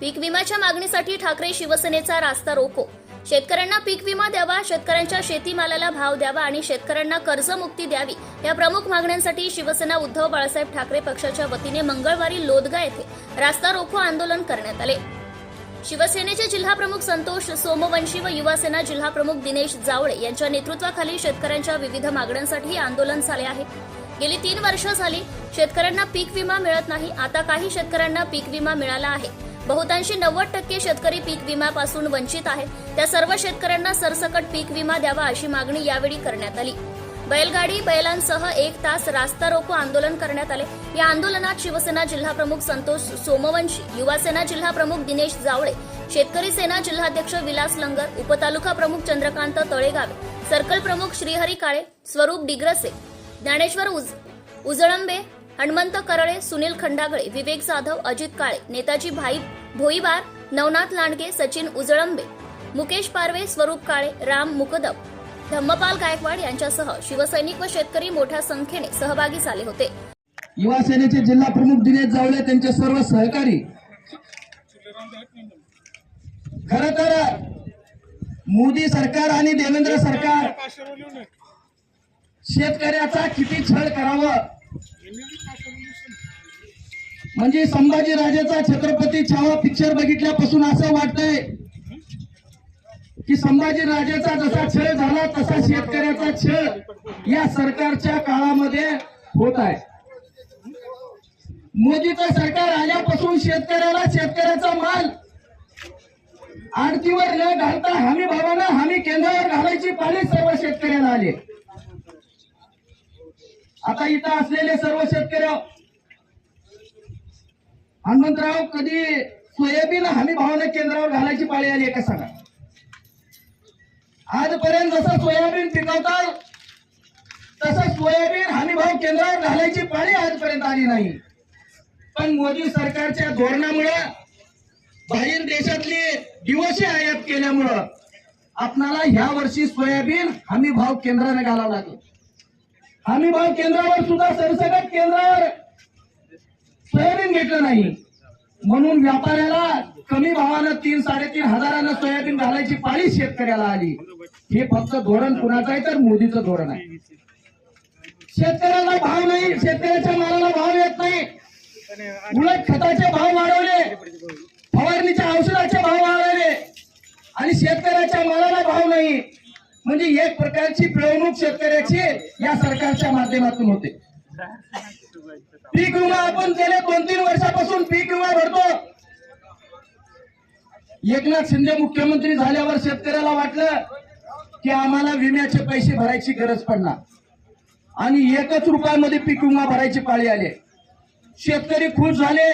पीक विम्याच्या मागणीसाठी ठाकरे शिवसेनेचा रास्ता रोको. शेतकऱ्यांना पीक विमा द्यावा शेतकऱ्यांच्या शेतीमालाला भाव द्यावा आणि शेतकऱ्यांना कर्जमुक्ती द्यावी या प्रमुख मागण्यांसाठी शिवसेना उद्धव बाळासाहेब ठाकरे पक्षाच्या वतीने मंगळवारी लोदगा येथे रास्ता रोको आंदोलन करण्यात आले. शिवसेनेचे जिल्हाप्रमुख संतोष सोमवंशी व युवासेना जिल्हाप्रमुख दिनेश जावळे यांच्या नेतृत्वाखाली शेतकऱ्यांच्या विविध मागण्यांसाठी आंदोलन झाले आहे. गेली तीन वर्ष झाली शेतकऱ्यांना पीक विमा मिळत नाही. आता काही शेतकऱ्यांना पीक विमा मिळाला आहे. बहुतांशी नव्वद टक्के शेतकरी पीक विम्यापासून वंचित आहेत. त्या सर्व शेतकऱ्यांना सरसकट पीक विमा द्यावा अशी मागणी यावेळी करण्यात आली. बैलगाडी बैलांसह एक तास रास्ता रोको आंदोलन करण्यात आले. या आंदोलनात शिवसेना जिल्हा प्रमुख संतोष सोमवंशी युवासेना जिल्हाप्रमुख दिनेश जावळे शेतकरी सेना जिल्हाध्यक्ष विलास लंगर उपतालुका प्रमुख चंद्रकांत तळेगावे सर्कल प्रमुख श्रीहरी काळे स्वरूप डिग्रसे ज्ञानेश्वर उज उजळंबे हनुमंत करळे सुनील खंडागळे विवेक जाधव अजित काळे नेताजी भाई भोईबार नवनाथ लांडगे सचिन उजळंबे मुकेश पारवे स्वरूप काळे राम मुकदम धम्मपाल गायकवाड यांच्यासह शिवसैनिक व शेतकरी मोठ्या संख्येने सहभागी झाले होते. युवा सेनेचे जिल्हा प्रमुख दिनेश जावळे त्यांचे सर्व सहकारी. खर तर मोदी सरकार आणि देवेंद्र सरकार शेतकऱ्याचा किती छळ करावं? म्हणजे संभाजी राजाचा छत्रपती छावा पिक्चर बघितल्यापासून असं वाटतंय की संभाजी राजाचा जसा छळ झाला तसा शेतकऱ्याचा छळ या सरकारच्या काळामध्ये होत आहे. मोदीचं सरकार आल्यापासून शेतकऱ्याला शेतकऱ्याचा माल आडतीवर न घालता हमी भावानं हमी केंद्रावर घालायची पाळी सर्व शेतकऱ्याला आले. आता इथं असलेले सर्व शेतकरी हनुमंतराव कधी सोयाबीन हमी भावानं केंद्रावर घालायची पाळी आली का सांगा? आजपर्यंत जसं सोयाबीन पिकवतात तसं सोयाबीन हमी भाव केंद्रावर घालायची पाळी आजपर्यंत आली नाही. पण मोदी सरकारच्या धोरणामुळे बाहेर देशातली दिवशी आयात केल्यामुळं आपणाला ह्या वर्षी सोयाबीन हमी भाव केंद्राने घालावं लागलं. हमी भाव केंद्रावर सुद्धा सरसकट केंद्रावर सोयाबीन घेतलं नाही. म्हणून व्यापाऱ्याला कमी भावानं तीन साडेतीन हजारानं सोयाबीन घालायची पाळी शेतकऱ्याला आली. हे फक्त धोरण कुणाचं आहे तर मोदीचं धोरण आहे. शेतकऱ्याला भाव नाही शेतकऱ्याच्या मालाला भाव येत नाही. उलट खताचे भाव वाढवले फवारणीच्या औषधाचे भाव वाढवले आणि शेतकऱ्याच्या मालाला भाव नाही. म्हणजे एक प्रकारची पिळवणूक शेतकऱ्याची या सरकारच्या माध्यमातून होते. पीक विमा आपण गेले दोन तीन वर्षापासून पीक विमा भरतो. एकनाथ शिंदे मुख्यमंत्री झाल्यावर शेतकऱ्याला वाटलं की आम्हाला विम्याचे पैसे भरायची गरज पडणार. आणि एकच रुपयामध्ये पीक विमा भरायची पाळी आले शेतकरी खुश झाले.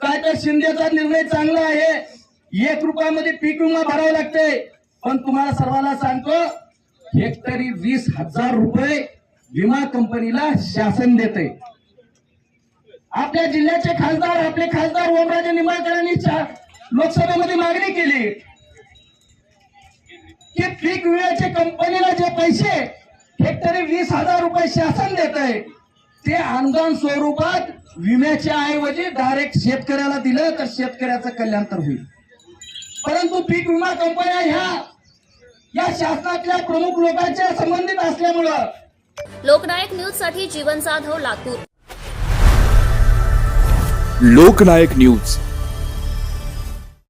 काय तर शिंदेचा निर्णय चांगला आहे. एक रुपयामध्ये पीक विमा भरावा लागतंय. पण तुम्हाला सर्वांना सांगतो हेक्टरी वीस हजार रुपये विमा कंपनीला शासन देते आपल्या जिल्ह्याचे खासदार आपले खासदार ओमराजे निंबाळकरांनी लोकसभेमध्ये मागणी केली. की पीक विम्याचे कंपनीला जे पैसे हेक्टरी वीस हजार रुपये शासन देत आहे ते अनुदान स्वरूपात विम्याच्या ऐवजी डायरेक्ट शेतकऱ्याला दिलं तर शेतकऱ्याचं कल्याण तर होईल. परंतु पीक विमा कंपन्या ह्या या शासनातल्या प्रमुख लोकांच्या संबंधित असल्यामुळं लोकनायक न्यूजसाठी जीवन जाधव लातूर. लोकनायक न्यूज.